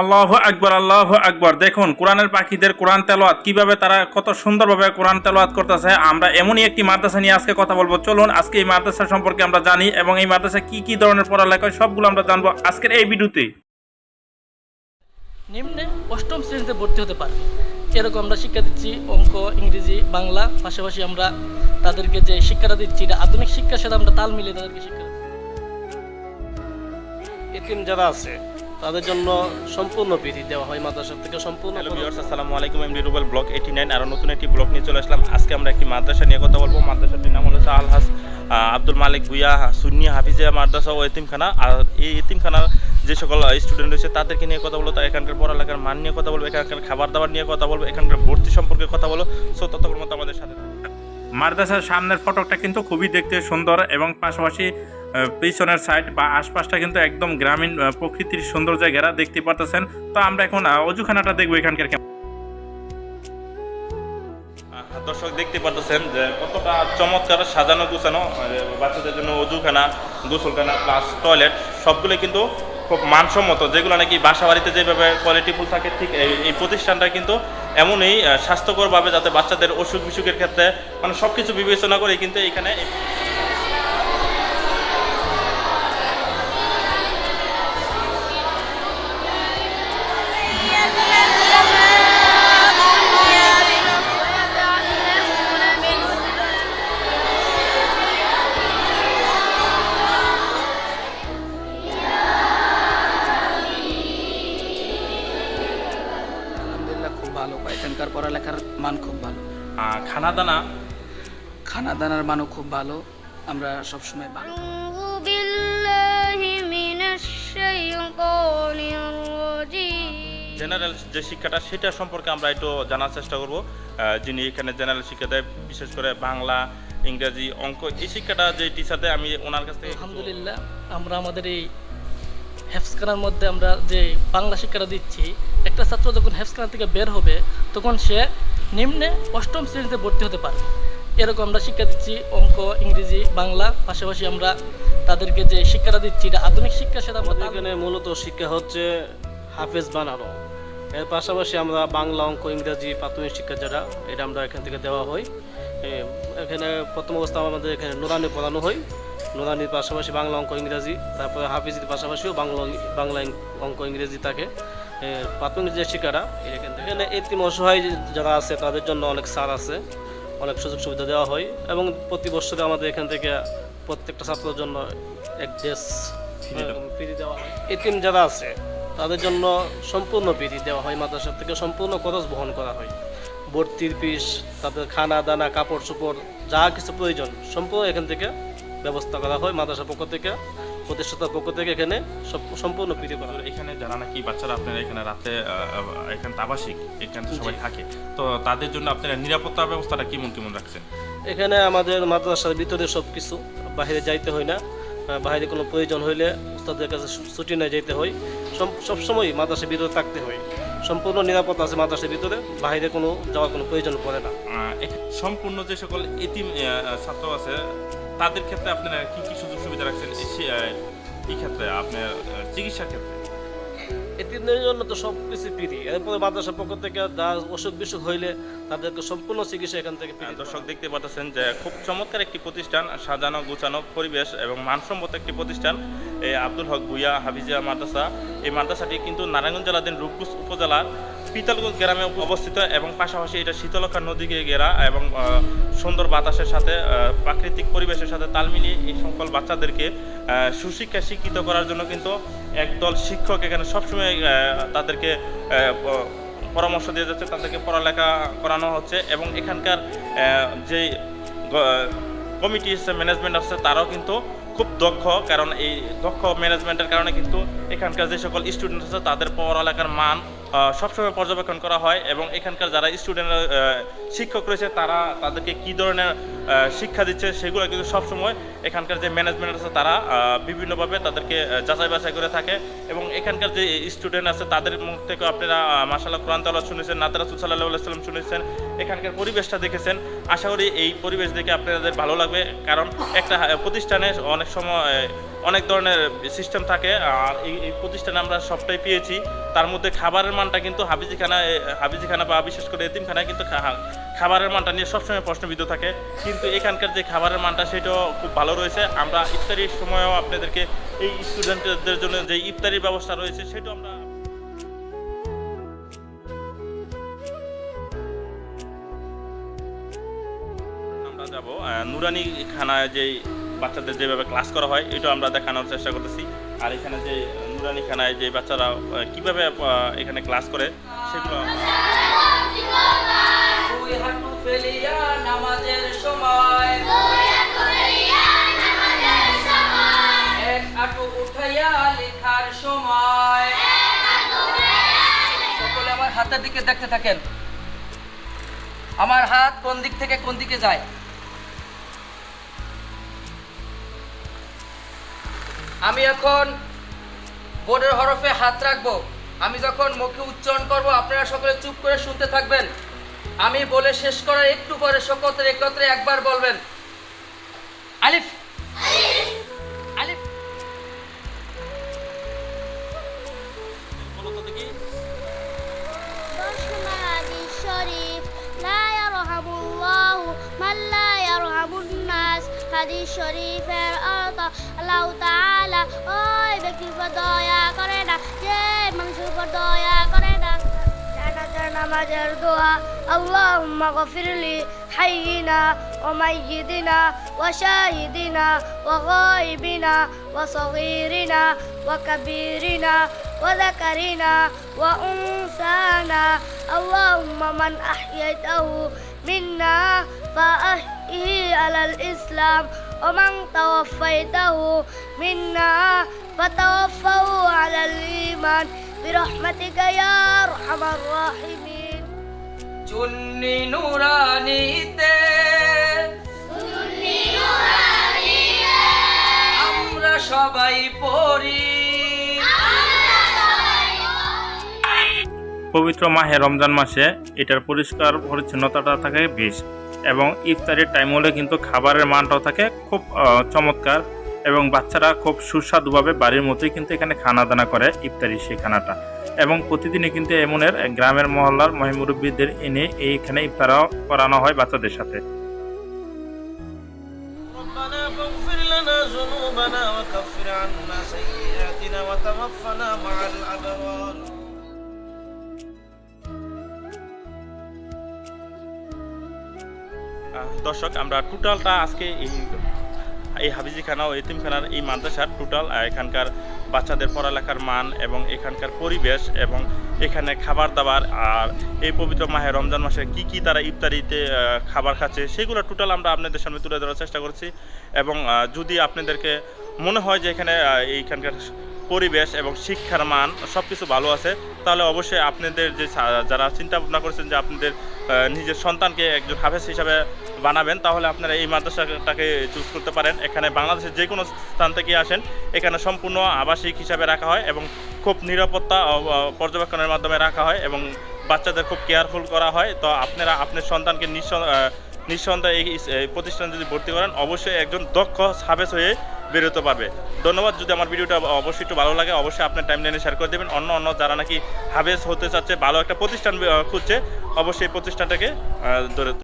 আল্লাহ আকবর আল্লাহ আকবর। দেখুন কোরআনের পাখিদের কোরআন তেলোয়াত কীভাবে তারা কত সুন্দরভাবে কোরআন তেলোয়াত করতেছে আমরা এমনই একটি মাদ্রাসা নিয়ে আজকে কথা বলব। চলুন আজকে এই মাদ্রাসা সম্পর্কে আমরা জানি এবং এই মাদ্রাসা কি কি ধরনের পড়ালেখা হয় সবগুলো আমরা জানব আজকের এই ভিডিওতে। নিম্নে অষ্টম শ্রেণীতে ভর্তি হতে পারবে। এরকম আমরা শিক্ষা দিচ্ছি অঙ্ক ইংরেজি বাংলা পাশাপাশি আমরা তাদেরকে যে শিক্ষাটা দিচ্ছি এটা আধুনিক শিক্ষার সাথে আমরা তাল মিলিয়ে তাদেরকে শিক্ষা দিচ্ছি। এতিম যারা আছে। তাদের জন্য সম্পূর্ণ বিধি দেওয়া হয় মাদ্রাসা থেকে সম্পূর্ণ আসসালামু আলাইকুম MD Rubel block eighty nine আরও নতুন একটি ব্লক নিয়ে চলে আসলাম। আজকে আমরা একটি মাদ্রাসা নিয়ে কথা বলব। মাদ্রাসাটির নাম হলো আলহাস আব্দুল মালিক ভুইয়া সুন্নি হাফিজিয়া মাদ্রাসা ও এতিমখানা। আর এই এতিমখানার যে সকল স্টুডেন্ট রয়েছে তাদেরকে নিয়ে কথা বলব। তার এখানকার পড়ালেখার মান নিয়ে কথা বলব এখানকার খাবার দাবার নিয়ে কথা বলব এখানকার ভর্তি সম্পর্কে কথা বলব। সো ততক্ষণ মতো আমাদের সাথে মাদ্রাসার সামনের ফটকটা কিন্তু খুবই দেখতে সুন্দর এবং পাশাপাশি পিছনের সাইড বা আশপাশটা কিন্তু একদম গ্রামীণ প্রকৃতির সৌন্দর্যে ঘেরা দেখতে পারতেছেন। তো আমরা এখন অজুখানাটা দেখব এখানকার দর্শক দেখতে পাচ্ছেন যে কতটা চমৎকার সাজানো গুছানো বাচ্চাদের জন্য অজুখানা, গোসলখানা প্লাস টয়লেট সবগুলো কিন্তু খুব মানসম্মত, যেগুলো নাকি বাসা বাড়িতে যেভাবে কোয়ালিটিফুল থাকে, ঠিক এই প্রতিষ্ঠানটা কিন্তু এমনই স্বাস্থ্যকরভাবে যাতে বাচ্চাদের অসুখ বিসুখের ক্ষেত্রে মানে সব কিছু বিবেচনা করে কিন্তু এখানে খানা দানা খানা দানার মানও খুব ভালো আমরা সবসময় ভালো জেনারেল যে শিক্ষাটা সেটা সম্পর্কে আমরা একটু জানার চেষ্টা করব। যিনি এখানে জেনারেল শিক্ষা দেয় বিশেষ করে বাংলা ইংরেজি অঙ্ক এই শিক্ষাটা যে টিচার দেয় আমি ওনার কাছ থেকে আলহামদুলিল্লাহ আমরা আমাদের এই হ্যাফসখানার মধ্যে আমরা যে বাংলা শিক্ষাটা দিচ্ছি একটা ছাত্র যখন হ্যাফসখানা থেকে বের হবে তখন সে নিম্নে অষ্টম শ্রেণীতে ভর্তি হতে পারবে এরকম আমরা শিক্ষা দিচ্ছি অঙ্ক, ইংরেজি, বাংলা। পাশাপাশি আমরা তাদেরকে যে শিক্ষাটা দিচ্ছি, এটা আধুনিক শিক্ষা আমাদের এখানে মূলত শিক্ষা হচ্ছে হাফেজ বানানো। এর পাশাপাশি আমরা বাংলা, অঙ্ক, ইংরেজি প্রাথমিক শিক্ষা যারা, এটা আমরা এখান থেকে দেওয়া হয়। এখানে প্রথম অবস্থা আমাদের এখানে নুরানি পড়ানো হয়। নুরানির পাশাপাশি বাংলা, অঙ্ক, ইংরেজি, তারপরে হাফিজের পাশাপাশিও বাংলা বাংলা, অঙ্ক, ইংরেজি থাকে। প্রাথমিক যে শিক্ষাটা এখান থেকে এখানে এতিম অসহায় যারা আছে তাদের জন্য অনেক সার আছে অনেক সুযোগ সুবিধা দেওয়া হয় এবং প্রতি বছরে আমাদের এখান থেকে প্রত্যেকটা ছাত্রের জন্য এক ড্রেস ফ্রি দেওয়া। হয়। এতিম যারা আছে তাদের জন্য সম্পূর্ণ বিধি দেওয়া হয় মাদ্রাসা থেকে সম্পূর্ণ খরচ বহন করা হয়। ভর্তির পিস তাদের খানা দানা কাপড় চোপড় যা কিছু প্রয়োজন সম্পূর্ণ এখান থেকে ব্যবস্থা করা হয় মাদ্রাসার পক্ষ থেকে। প্রতিষ্ঠাতার পক্ষ থেকে এখানে সব- সম্পূর্ণ ফ্রি করা এখানে যারা নাকি বাচ্চারা আপনারা এখানে রাতে এখানে আবাসিক এখানে সবাই থাকে। তো তাদের জন্য আপনারা নিরাপত্তা ব্যবস্থাটা কেমন কেমন রাখছেন? এখানে আমাদের মাদ্রাসার ভিতরে সব কিছু বাইরে যাইতে হয় না। বাইরে কোনো প্রয়োজন হইলে তাদের কাছে ছুটি না যেতে হয়। সব- সবসময় মাদ্রাসার ভিতরে থাকতে হয়। সম্পূর্ণ নিরাপদ আছে মাদ্রাসার ভিতরে, বাইরে কোনো যাওয়ার কোনো প্রয়োজন পড়ে না। সম্পূর্ণ যে সকল এতিম ছাত্র আছে, তাদের ক্ষেত্রে আপনারা কি কি সুযোগ সুবিধা রাখছেন এই ক্ষেত্রে? আপনার চিকিৎসা ক্ষেত্রে? চিকিৎসার ক্ষেত্রে এতিমদের জন্য তো সব কিছু ফ্রি। এরপরে মাদ্রাসার পক্ষ থেকে যা অসুখ বিসুখ হইলে তাদেরকে সম্পূর্ণ চিকিৎসা এখান থেকে দর্শক দেখতে পাচ্ছেন যে খুব চমৎকার একটি প্রতিষ্ঠান সাজানো গোছানো পরিবেশ এবং মানসম্মত একটি প্রতিষ্ঠান এই আব্দুল হক ভুইয়া হাফিজিয়া মাদ্রাসা। এই মাদ্রাসাটি কিন্তু নারায়ণগঞ্জ জেলাধীন রূপগুজ উপজেলার পিতালগঞ্জ গ্রামে অবস্থিত এবং পাশাপাশি এটা শীতলক্ষা নদীকে ঘেরা এবং সুন্দর বাতাসের সাথে প্রাকৃতিক পরিবেশের সাথে তাল মিলিয়ে এই সকল বাচ্চাদেরকে আহ, সুশিক্ষা শিক্ষিত করার জন্য কিন্তু একদল শিক্ষক এখানে সবসময় তাদেরকে পরামর্শ দিয়ে যাচ্ছে, তাদেরকে পড়ালেখা করানো হচ্ছে এবং এখানকার যে কমিটি আছে ম্যানেজমেন্ট আছে, তারাও কিন্তু খুব দক্ষ, কারণ এই দক্ষ ম্যানেজমেন্টের কারণে কিন্তু এখানকার যে সকল স্টুডেন্ট আছে, তাদের পড়ালেখার মান সবসময় পর্যবেক্ষণ করা হয় এবং এখানকার যারা স্টুডেন্ট শিক্ষক রয়েছে, তারা তাদেরকে কি ধরনের শিক্ষা দিচ্ছে সেগুলো কিন্তু সবসময় এখানকার যে ম্যানেজমেন্ট আছে, তারা বিভিন্নভাবে তাদেরকে যাচাই বাছাই করে থাকে এবং এখানকার যে স্টুডেন্ট আছে, তাদের মুখ থেকে আপনারা মাসাল্লাহ কোরআন তাল্লাহ শুনেছেন নাতারা সুসাল্লাহ সাল্লাম শুনেছেন, এখানকার পরিবেশটা দেখেছেন। আশা করি এই পরিবেশ দেখে আপনাদের ভালো লাগবে, কারণ একটা প্রতিষ্ঠানে অনেক সময় অনেক ধরনের সিস্টেম থাকে, আর এই প্রতিষ্ঠানে আমরা সবটাই পেয়েছি। তার মধ্যে খাবারের মানটা কিন্তু হাবিজিখানা হাবিজিখানা বা বিশেষ করে এতিমখানায় কিন্তু খাবারের মানটা নিয়ে সবসময় প্রশ্নবিদ্ধ থাকে। কিন্তু এখানকার যে খাবারের মানটা, সেটাও খুব ভালো রয়েছে। আমরা ইফতারির সময়ও আপনাদেরকে এই স্টুডেন্টদের জন্য যে ইফতারির ব্যবস্থা রয়েছে, সেটাও আমরা আমরা যাব নুরানি খানায় যে বাচ্চাদের যেভাবে ক্লাস করা হয় এটা আমরা দেখানোর চেষ্টা করতেছি। আর এখানে যে নুরানি খানায় যে বাচ্চারা কীভাবে এখানে ক্লাস করে, সেগুলো নামাজের সময় সময় সকলে আমার হাতের দিকে দেখতে থাকেন। আমার হাত কোন দিক থেকে কোন দিকে যায়? আমি এখন বোর্ডের হরফে হাত রাখব। আমি যখন মুখে উচ্চারণ করব, আপনারা সকলে চুপ করে শুনতে থাকবেন। আমি বলে শেষ করার একটু পরে সকলের একত্রে একবার বলবেন, আলিফ! হাদিস শরীফের অর্থ আল্লাহ তাআলা ওই ব্যক্তির উপর দয়া করে না যে মানুষের উপর দয়া করে না জানাজার নামাজের দোয়া আল্লাহুম্মা গফিরলি হাইয়িনা ওয়া মাইয়িদিনা ওয়া শাহিদিনা ওয়া গায়িবিনা ওয়া সগীরিনা ওয়া কাবীরিনা وذكرنا وأنثانا اللهم من أحييته منا فأحيه على الإسلام ومن توفيته منا فتوفه على الإيمان برحمتك يا أرحم الراحمين চুন্নি নুরানিতে আমরা সবাই পড়ি পবিত্র মাহে রমজান মাসে এটার পরিষ্কার পরিচ্ছন্নতাটা থাকে বেশ এবং ইফতারের টাইম হলে কিন্তু খাবারের মানটাও থাকে খুব আহ, চমৎকার এবং বাচ্চারা খুব সুস্বাদুভাবে বাড়ির মতোই কিন্তু এখানে খানা দানা করে ইফতারি সেই খানাটা এবং প্রতিদিনই কিন্তু এমনের গ্রামের মহল্লার মহিমুরব্বীদের এনে এইখানে ইফতারাও করানো হয় বাচ্চাদের সাথে ربنا فاغفر لنا ذنوبنا وكفر عنا سيئاتنا وتوفنا مع الأبرار দর্শক, আমরা টোটালটা আজকে এই এই হাবিজিখানা ও এতিমখানার এই মাদ্রাসার টোটাল এখানকার বাচ্চাদের পড়ালেখার মান এবং এখানকার পরিবেশ এবং এখানে খাবার দাবার আর এই পবিত্র মাহে রমজান মাসে কি কি তারা ইফতারিতে খাবার খাচ্ছে, সেগুলো টোটাল আমরা আপনাদের সামনে তুলে ধরার চেষ্টা করছি। এবং যদি আপনাদেরকে মনে হয় যে এখানে এইখানকার পরিবেশ এবং শিক্ষার মান সব কিছু ভালো আছে, তাহলে অবশ্যই আপনাদের যে যারা চিন্তা ভাবনা করছেন যে আপনাদের নিজের সন্তানকে একজন হাফেজ হিসাবে বানাবেন, তাহলে আপনারা এই মাদ্রাসাটাকে চুজ করতে পারেন। এখানে বাংলাদেশের যে কোনো স্থান থেকে আসেন, এখানে সম্পূর্ণ আবাসিক হিসাবে রাখা হয় এবং খুব নিরাপত্তা পর্যবেক্ষণের মাধ্যমে রাখা হয় এবং বাচ্চাদের খুব কেয়ারফুল করা হয়। তো আপনারা আপনার সন্তানকে নিঃসন্দেহে এই প্রতিষ্ঠানে যদি ভর্তি করেন, অবশ্যই একজন দক্ষ হাফেজ হয়ে বেরোতে পারবে। ধন্যবাদ, যদি আমার ভিডিওটা অবশ্যই একটু ভালো লাগে, অবশ্যই আপনার টাইম লাইনে শেয়ার করে দেবেন। অন্য অন্য যারা নাকি হাফেজ হতে চাচ্ছে, ভালো একটা প্রতিষ্ঠান খুঁজছে, অবশ্যই এই প্রতিষ্ঠানটাকে ধরে